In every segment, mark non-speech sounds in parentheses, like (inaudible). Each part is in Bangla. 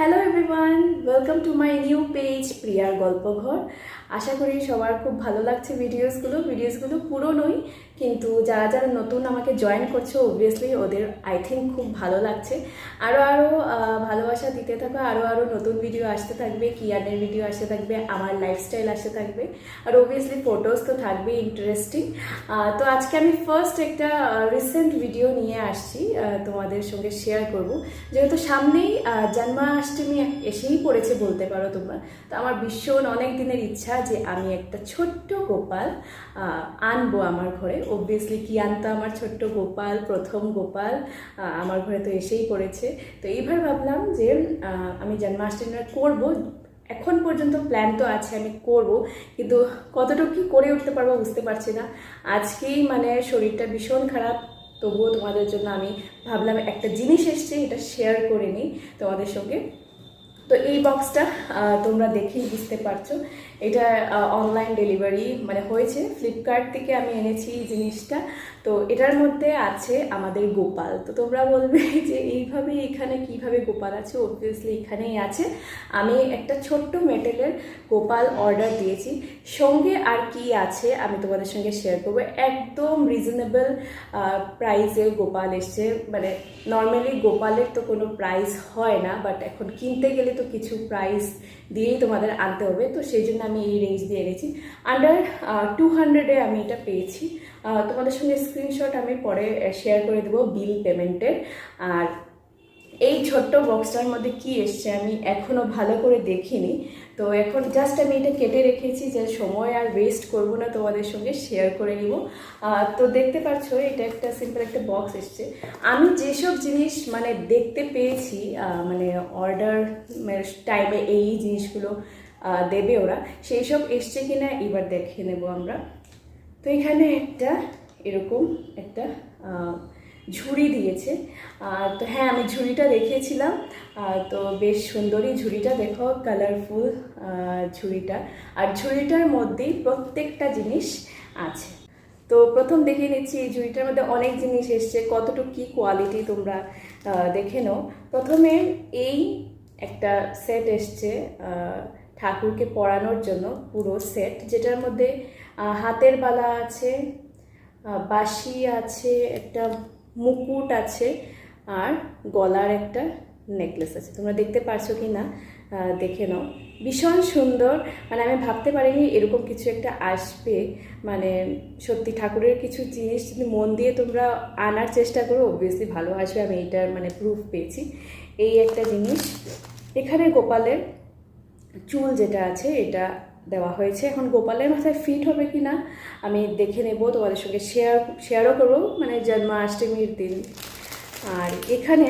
Hello everyone welcome to my new page প্রিয়ার গল্পঘর আশা করি সবার খুব ভালো লাগছে ভিডিওসগুলো ভিডিওসগুলো পুরনোই কিন্তু যারা যারা নতুন আমাকে জয়েন করছে অবভিয়াসলি ওদের আই থিঙ্ক খুব ভালো লাগছে। আরও আরও ভালোবাসা দিতে থাকো আরও আরও নতুন ভিডিও আসতে থাকবে কিয়ানের ভিডিও আসতে থাকবে, আমার লাইফস্টাইল আসতে থাকবে। আর অবভিয়াসলি ফটোস তো থাকবে ইন্টারেস্টিং তো আজকে আমি ফার্স্ট একটা রিসেন্ট ভিডিও নিয়ে আসছি তোমাদের সঙ্গে শেয়ার করব। যেহেতু সামনেই জন্মাষ্টমী এসেই পড়েছে বলতে পারো তোমরা। তো আমার ভীষণ অনেক দিনের ইচ্ছা যে আমি একটা ছোট্ট গোপাল আনব আমার ঘরে। অবভিয়াসলি কি আনতো আমার ছোট্ট গোপাল, প্রথম গোপাল আমার ঘরে তো এসেই পড়েছে। তো এইবার ভাবলাম যে আমি জন্মাষ্টমীটা করব। এখন পর্যন্ত প্ল্যান তো আছে, আমি করব। কিন্তু কতটুকু কি করে উঠতে পারব বুঝতে পারছি না। আজকেই মানে শরীরটা ভীষণ খারাপ। তবুও তোমাদের জন্য আমি ভাবলাম একটা জিনিস এসছে, এটা শেয়ার করে নিই তোমাদের সঙ্গে। তো এই বক্সটা তোমরা দেখেই বুঝতে পারছ। এটা অনলাইন ডেলিভারি মানে হয়েছে। ফ্লিপকার্ট থেকে আমি এনেছি জিনিসটা। তো এটার মধ্যে আছে আমাদের গোপাল। তো তোমরা বলবে (laughs) যে এইভাবে এখানে কীভাবে গোপাল আছে? অবভিয়াসলি এখানেই আছে। আমি একটা ছোট্ট মেটেলের গোপাল অর্ডার দিয়েছি। সঙ্গে আর কি আছে আমি তোমাদের সঙ্গে শেয়ার করব। একদম রিজনেবল প্রাইসে গোপাল এসছে। মানে নর্মালি গোপালের তো কোনো প্রাইস হয় না বাট এখন কিনতে গেলে তো কিছু প্রাইস দিয়েই তোমাদের আনতে হবে। তো সেই জন্য আমি এই রেঞ্জ দিয়ে এনেছি। আন্ডার টু হান্ড্রেডে আমি এটা পেয়েছি। তোমাদের সঙ্গে স্ক্রিনশট আমি পরে শেয়ার করে দেবো বিল পেমেন্টের আর এই ছোট্ট বক্সটার মধ্যে কি এসছে আমি এখনও ভালো করে দেখিনি। তো এখন জাস্ট আমি এটা কেটে রেখেছি যে সময় আর ওয়েস্ট করব না তোমাদের সঙ্গে শেয়ার করে নিব। তো দেখতে পাচ্ছ এটা একটা সিম্পল একটা বক্স এসছে। আমি যেসব জিনিস মানে দেখতে পেয়েছি মানে অর্ডার টাইমে এই জিনিসগুলো দেবে ওরা, সেই সব এসছে কিনা এবার দেখে নেব আমরা। তো এখানে একটা এরকম একটা ঝুড়ি দিয়েছে। তো হ্যাঁ আমি ঝুড়িটা দেখিয়েছিলাম। তো বেশ সুন্দরই ঝুড়িটা, দেখো কালারফুল ঝুড়িটা। আর ঝুড়িটার মধ্যেই প্রত্যেকটা জিনিস আছে। তো প্রথম দেখে নিচ্ছি, এই ঝুড়িটার মধ্যে অনেক জিনিস এসছে। কতটুকু কী কোয়ালিটি তোমরা দেখে নাও। প্রথমে এই একটা সেট এসছে ঠাকুরকে পরানোর জন্য পুরো সেট যেটার মধ্যে হাতের বালা আছে বাঁশি আছে, একটা মুকুট আছে আর গলার একটা নেকলেস আছে। তোমরা দেখতে পারছ কি না দেখে নাও। ভীষণ সুন্দর। মানে আমি ভাবতে পারিনি এরকম কিছু একটা আসবে। মানে সত্যি ঠাকুরের কিছু জিনিস যদি মন দিয়ে তোমরা আনার চেষ্টা করো অবভিয়াসলি ভালো আসবে। আমি এইটার মানে প্রুফ পেয়েছি। এই একটা জিনিস। এখানে গোপালের চুল যেটা আছে, এটা দেওয়া হয়েছে। এখন গোপালের মাথায় ফিট হবে কি না আমি দেখে নেব, তোমাদের সঙ্গে শেয়ার শেয়ারও করব। মানে জন্মাষ্টমীর দিন। আর এখানে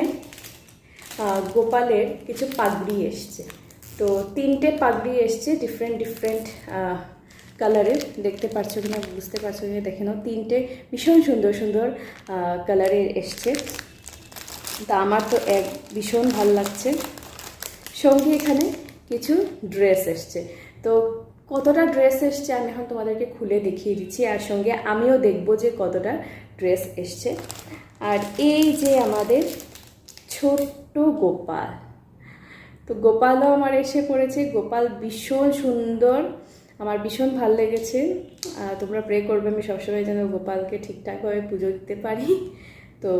গোপালের কিছু পাগড়ি এসছে। তো তিনটে পাগড়ি এসছে ডিফারেন্ট ডিফারেন্ট কালারের দেখতে পাচ্ছ কিনা, বুঝতে পারছ কিনা, দেখে নাও। তিনটে ভীষণ সুন্দর সুন্দর কালারের এসছে। তা আমার তো এক ভীষণ ভালো লাগছে। সঙ্গে এখানে কিছু ড্রেস এসছে। তো কতটা ড্রেস এসছে আমি এখন তোমাদেরকে খুলে দেখিয়ে দিচ্ছি, আর সঙ্গে আমিও দেখব যে কতটা ড্রেস এসছে। আর এই যে আমাদের ছোট্ট গোপাল, তো গোপালও আমার এসে পড়েছে। গোপাল ভীষণ সুন্দর, আমার ভীষণ ভালো লেগেছে। তোমরা প্রে করবে, আমি সবসময় যেন গোপালকে ঠিকঠাকভাবে পুজো দিতে পারি। তো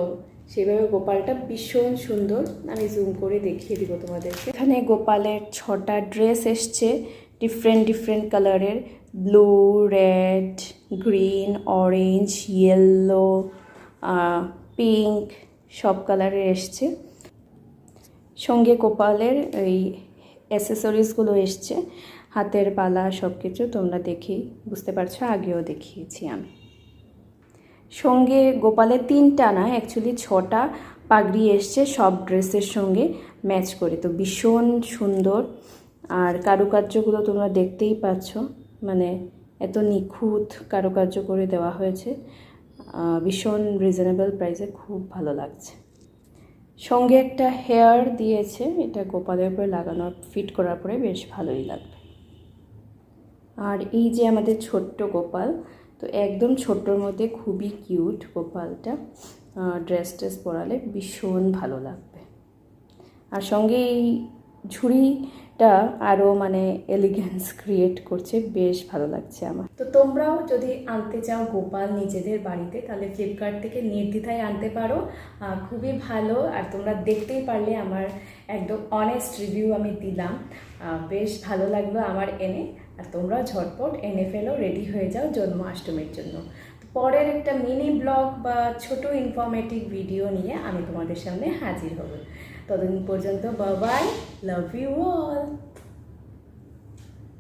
সেভাবে গোপালটা ভীষণ সুন্দর। আমি জুম করে দেখিয়ে দিব তোমাদেরকে। এখানে গোপালের ছটা ড্রেস এসছে। ডিফারেন্ট ডিফারেন্ট কালারের blue red green orange yellow pink সব কালারের এসছে। সঙ্গে গোপালের এই অ্যাসেসরিজগুলো এসছে। হাতের পালা সব কিছু তোমরা দেখেই বুঝতে পারছ, আগেও দেখিয়েছি আমি। সঙ্গে গোপালের তিনটা না অ্যাকচুয়ালি ছটা পাগড়ি এসছে, সব ড্রেসের সঙ্গে ম্যাচ করে। তো ভীষণ সুন্দর আর কারুকার্যগুলো তোমরা দেখতেই পাচ্ছ। মানে এত নিখুঁত কারুকার্য করে দেওয়া হয়েছে। ভীষণ রিজনেবল প্রাইসে খুব ভালো লাগছে। সঙ্গে একটা হেয়ার দিয়েছে। এটা গোপালের উপরে লাগানো ফিট করার পরে বেশ ভালোই লাগবে। আর এই যে আমাদের ছোট্ট গোপাল, তো একদম ছোট্টর মধ্যে খুবই কিউট গোপালটা। ড্রেস ট্রেস পরালে ভীষণ ভালো লাগবে। আর সঙ্গে এই ঝুড়িটা আরও মানে এলিগেন্স ক্রিয়েট করছে, বেশ ভালো লাগছে আমার। তো তোমরাও যদি আনতে চাও গোপাল নিজেদের বাড়িতে, তাহলে ফ্লিপকার্ট থেকে নির্দ্বিধায় আনতে পারো। খুবই ভালো। আর তোমরা দেখতেই পারলে আমার একদম অনেস্ট রিভিউ আমি দিলাম। বেশ ভালো লাগল আমার এনে। আর তোমরা ঝটপট এনে ফেলো রেডি হয়ে যাও জন্মাষ্টমীর জন্য। পরের একটা মিনি ব্লগ বা ছোট ইনফরমেটিভ ভিডিও নিয়ে আমি তোমাদের সামনে হাজির হব। ততদিন পর্যন্ত বাবাই লাভ ইউ অল